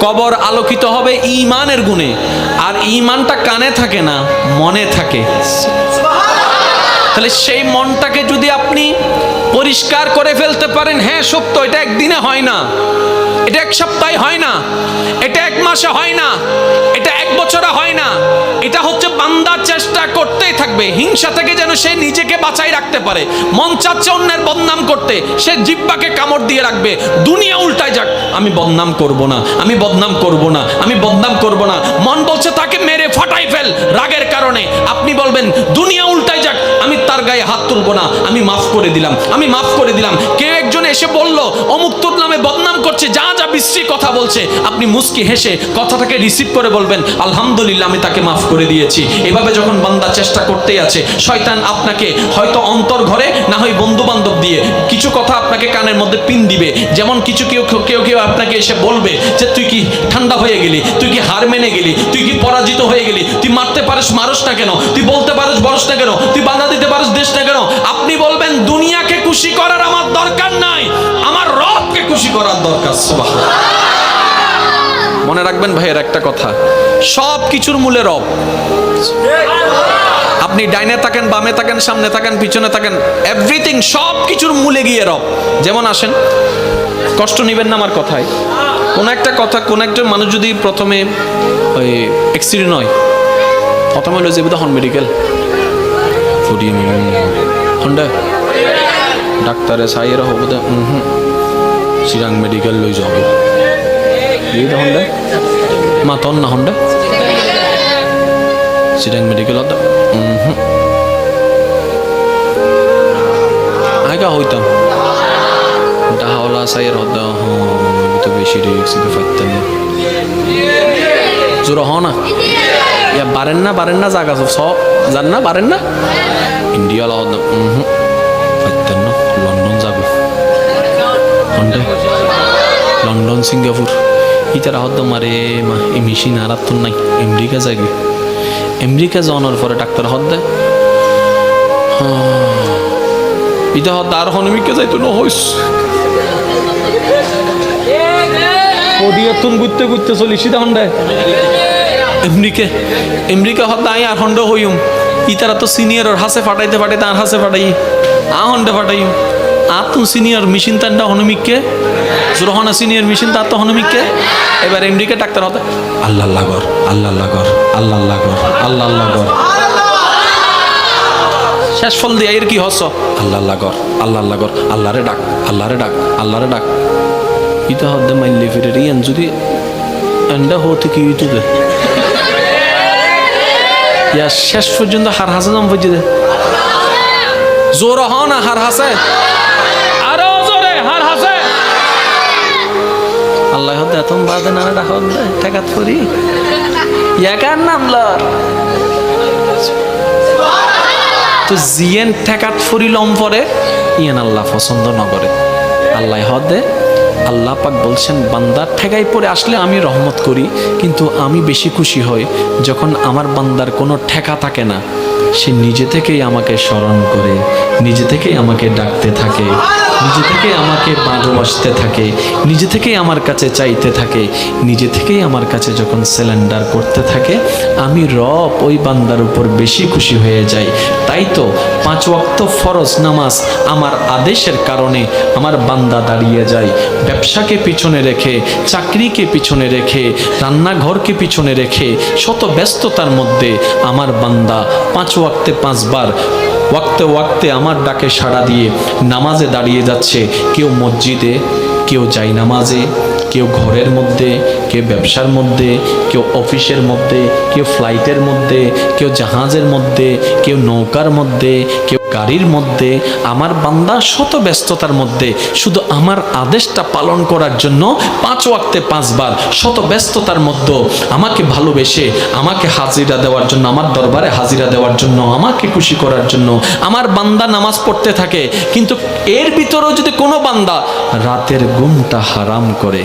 কবর আলোকিত হবে ইমানের গুণে। আর ইমানটা কানে থাকে না, মনে থাকে। তাহলে সেই মনটাকে যদি আপনি পরিষ্কার করে ফেলতে পারেন হ্যাঁ সত্য, এটা একদিনে হয় না। এটা এক সপ্তাহে হয় না। এটা এক মাসে হয় না। এটা বছরে হয় না। এটা হচ্ছে বান্দা চেষ্টা করতেই থাকবে। হিংসা থেকে যেন সে নিজেকে বাঁচাই রাখতে পারে। মন চাচ্ছে অন্যের বদনাম করতে। সে জিব্বাকে কামড় দিয়ে রাখবে। দুনিয়া উল্টায় যাক। আমি বদনাম করব না। আমি বদনাম করব না। আমি বদনাম করব না। মন বলছে, তাকে মেরে ফাটাই ফেল। রাগের কারণে। আপনি বলবেন, দুনিয়া উল্টায় যাক। আমি তার গায়ে হাত তুলবো না। আমি মাফ করে দিলাম। আমি মাফ করে দিলাম। কেউ একজন এসে বলল, অমুক নামে বদনাম করছে, যা যা বিশ্রী কথা বলছে, আপনি মুস্কি হেসে কথাটাকে রিসিভ করে বলবেন, আলহামদুলিল্লাহ, আমি তাকে মাফ করে দিয়েছি। এভাবে যখন বান্দা চেষ্টা করতেই আছে, শয়তান আপনাকে হয়তো অন্তর ঘরে, না হয় বন্ধু বান্ধব দিয়ে কিছু কথা আপনাকে কানের মধ্যে পিন দিবে। যেমন কিছু কেউ, কেউ- কেউ আপনাকে এসে বলবে যে, তুই কি ঠান্ডা হয়ে গেলি? তুই কি হার মেনে গেলি? তুই কি পরাজিত হয়ে গেলি? তুই মারতে পারিস, মারস না কেন? তুই বলতে পারিস বরস না কেন? তুই বাধা দিতে পারিস দেশ না কেন? আপনি বলবেন, দুনিয়াকে খুশি করার আমার দরকার রবকে খুশি করার দরকার মনে রাখবেন ভাইয়ের একটা কথা, সব কিছুর মূলে রব। আপনি ডাইনে থাকেন, বামে থাকেন, সামনে থাকেন, পিছনে থাকেন এভরিথিং সব কিছুর মূলে গিয়ে রব। যেমন আসেন, কষ্ট নেবেন না আমার কথায়। কোন একটা কথা, কোন একটা মানুষ যদি প্রথমে ওই অ্যাক্সিডেন্ট হয় প্রথমে হলো যে হন মেডিকেল হন্ডা ডাক্তারে সাইয়ের হব দে হুম। চিরাং মেডিকেল লই যাব এই দে হন্ডা মা তন না হন্ডা চিরাং মেডিকেল হতো হুম আগা হইতাম ডাহাওলা সাইয়ের হ্যাঁ তো বেশি রিক্স ফাইতাম জোর হ না। ইয়া বারেন না। বারেন না জাগা সব জান না বারেন না ইন্ডিয়া লা হতো হুম হন্ডা লন্ডন সিঙ্গাপুর। ইতারা হতো মারে মা এই মেশিন তো নাই আমেরিকা যাগে আমেরিকা যাওয়ানোর পরে ডাক্তার হদ দেয় ইটা হদ আর হনমিকে যাইতো না হইস। ওদিয়াতুন ঘুরতে ঘুরতে চলি সিধা হন্ডায় আমেরিকা আমেরিকা হদ আই আর হন্ড হইম। ইতারা তো সিনিয়র হাসে ফাটাইতে ফাটাইতে আর হাসে ফাটাই আ হন্ডে ফাটাই আর তো সিনিয়র মেশিন তান্ডা হনমিককে জোরহনা সিনিয়র মেশিন তার তো হনমিককে এবার আমেরিকা ডাক্তার হতে। আল্লাহ আল্লাহ কর আল্লাহ আল্লাহ কর আল্লাহ আল্লাহ কর আল্লাহ আল্লাহ কর। শেষ ফল দিয়ে এর কি হস? আল্লাহ আল্লাহ কর আল্লাহ আল্লাহ কর আল্লাহরে ডাক আল্লাহরে ডাক আল্লাহরে ডাক। ইটা হদ্দে মাইলে ফিরে ইয়ান যদি এন্ডা হতে কি ইটুতে ইয়া শেষ পর্যন্ত হার হাসে নাম বুঝে দে। জোর হ না হার হাসে। এত বাদে না ডাক ঠেকাত করি ইয়াকার নাম ল? তো জিয়েন ঠেকাত ফুরিলম পরে? ইয়ান আল্লাহ পছন্দ নকরে আল্লাহ হদে আল্লাহ পাক বলছেন বান্দার ঠেকাই পরে আসলে আমি রহমত করি, কিন্তু আমি বেশি খুশি হই যখন আমার বান্দার কোনো ঠেকা থাকে না। সে নিজে থেকেই আমাকে স্মরণ করে, নিজে থেকেই আমাকে ডাকতে থাকে, নিজে থেকেই আমাকে ভালোবাসতে থাকে, নিজে থেকেই আমার কাছে চাইতে থাকে, নিজে থেকেই আমার কাছে যখন সিলিন্ডার করতে থাকে, আমি রব ওই বান্দার উপর বেশি খুশি হয়ে যাই। তাই তো পাঁচ ওয়াক্ত ফরজ নামাজ আমার আদেশের কারণে আমার বান্দা দাঁড়িয়ে যায়। ব্যবসাকে পিছনে রেখে, চাকরিকে পিছনে রেখে, রান্নাঘরকে পিছনে রেখে, শত ব্যস্ততার মধ্যে আমার বান্দা পাঁচ ওয়াক্তে পাঁচবার, ওয়াক্তে ওয়াক্তে আমার ডাকে সাড়া দিয়ে নামাজে দাঁড়িয়ে যাচ্ছে। কেউ মসজিদে, কেউ যাই নামাজে, কেউ ঘরের মধ্যে কেউ ব্যবসার মধ্যে, কেউ অফিসের মধ্যে, কেউ ফ্লাইটের মধ্যে, কেউ জাহাজের মধ্যে, কেউ নৌকার মধ্যে, কেউ গাড়ির মধ্যে, আমার বান্দা শত ব্যস্ততার মধ্যে, শুধু আমার আদেশটা পালন করার জন্য পাঁচ ওয়াক্তে পাঁচবার শত ব্যস্ততার মধ্যে আমাকে ভালোবেসে, আমাকে হাজিরা দেওয়ার জন্য, আমার দরবারে হাজিরা দেওয়ার জন্য, আমাকে খুশি করার জন্য, আমার বান্দা নামাজ পড়তে থাকে, কিন্তু এর ভিতরেও যদি কোনো বান্দা রাতের ঘুমটা হারাম করে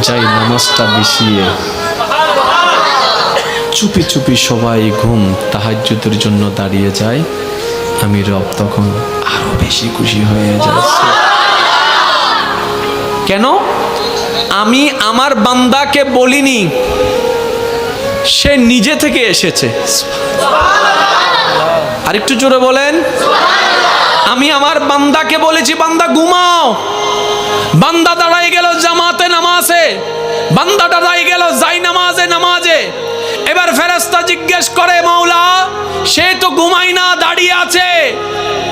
যাই নামাজটা বিছিয়ে। চুপি চুপি সবাই ঘুম তাহাজ্জুদের জন্য দাঁড়িয়ে যায়। আমি রব তখন আরও বেশি খুশি হয়ে যাচ্ছে। কেন? আমি আমার বান্দাকে বলিনি সে নিজে থেকে এসেছে। আরেকটু জোরে বলেন। আমি আমার বান্দাকে বলেছি বান্দা ঘুমাও। বান্দা দাঁড়াই গেল জামাতে নামাজে বান্দা দাঁড়াই গেল, যাই নামাজে নামাজে। এবার ফেরেস্তা জিজ্ঞেস করে, মাওলা, সে তো ঘুমাই না, দাঁড়িয়ে আছে।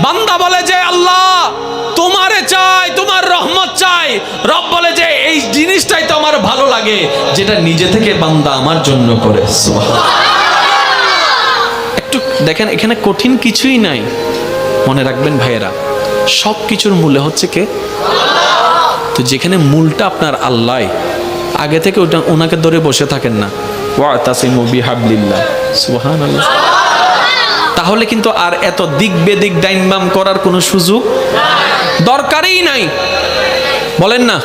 বান্দা বলে যে, আল্লাহ, তোমারে চাই, তোমার রহমত চাই। রব বলে যে, এই জিনিসটাই তো আমার ভালো লাগে, যেটা নিজে থেকে বান্দা আমার জন্য করে। একটু দেখেন, এখানে কঠিন কিছুই নাই। মনে রাখবেন ভাইয়েরা সব কিছুর মূল্য হচ্ছে কে? তো যেখানে মূলটা আপনার আল্লাহ আগে থেকে ওটা ওনাকে ধরে বসে থাকেন না। ওয়া তাসিমু বিহাবলিল্লাহ। সুবহানাল্লাহ। তাহলে কিন্তু আর এত দিক বেদিক ডাইনবাম করার কোনো সুযোগ দরকারই নাই। বলেন না।